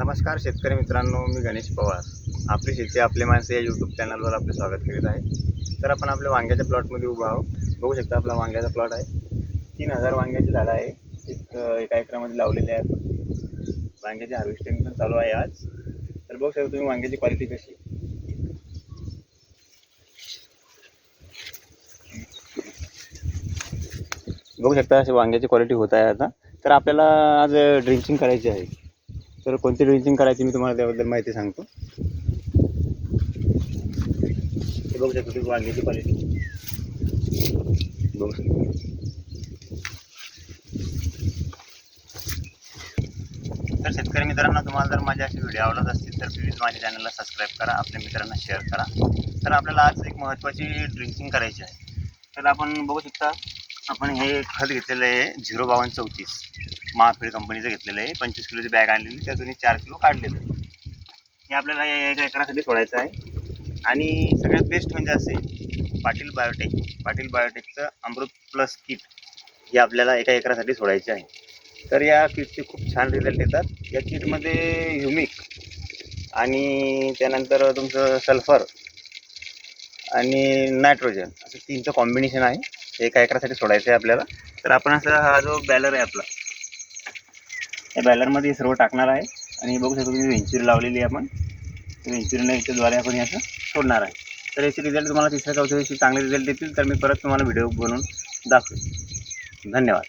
नमस्कार शेतकरी मित्रांनो मी गणेश पवार. आपली शेती आपले माणसे या यूट्यूब चॅनलवर आपले स्वागत करीत आहे. तर आपण आपल्या वांग्याच्या प्लॉटमध्ये उभा आहोत. बघू शकता आपला वांग्याचा प्लॉट आहे. तीन हजार वांग्याची झाडं आहे. एक एका एकरामध्ये लावलेले आहेत. वांग्याची हार्वेस्टिंग पण चालू आहे आज. तर बघू शकता तुम्ही वांग्याची क्वालिटी कशी बघू शकता अशी वांग्याची क्वालिटी होत आहे आता. तर आपल्याला आज ड्रिंचिंग करायची आहे. तर कोणती ड्रिंचिंग करायची मी तुम्हाला त्याबद्दल माहिती सांगतो. हे बघू शकतो तुम्ही वांग्याची क्वालिटी बघू शकतो. तर शेतकरी मित्रांना तुम्हाला जर माझे असे व्हिडिओ आवडत असतील तर प्लीज माझ्या चॅनलला सबस्क्राईब करा आपल्या मित्रांना शेअर करा. तर आपल्याला आज एक महत्त्वाची ड्रिंकिंग करायची आहे. तर आपण बघू शकता आपण हे खत घेतलेलं आहे झिरो बावन्न चौतीस. महाफीड कंपनीचं घेतलेलं आहे. पंचवीस किलोची बॅग आणलेली त्यातून चार किलो काढलेलं आहे. हे आपल्याला या एका एकरासाठी सोडायचं आहे. आणि सगळ्यात बेस्ट म्हणजे असे पाटील बायोटेक पाटील बायोटेकचं अमृत प्लस किट हे आपल्याला एका एकरासाठी सोडायचे आहे. तर या किटचे खूप छान रिझल्ट येतात. या किटमध्ये ह्युमिक आणि त्यानंतर तुमचं सल्फर आणि नायट्रोजन असं तीनचं कॉम्बिनेशन आहे. एका एकरासाठी सोडायचं आहे आपल्याला. तर आपण असं हा जो बॅलर आहे आपला या बॅलरमध्ये सर्व टाकणार आहे. आणि बघू शकतो तुम्ही व्हेंचुरी लावलेली आहे आपण. वेंचुरीने याच्याद्वारे आपण हे असं सोडणार आहे. तर याचे रिझल्ट तुम्हाला तिसऱ्या चौथ्या दिवशी चांगले रिझल्ट देतील. तर मी परत तुम्हाला व्हिडिओ बनवून दाखवेन. धन्यवाद.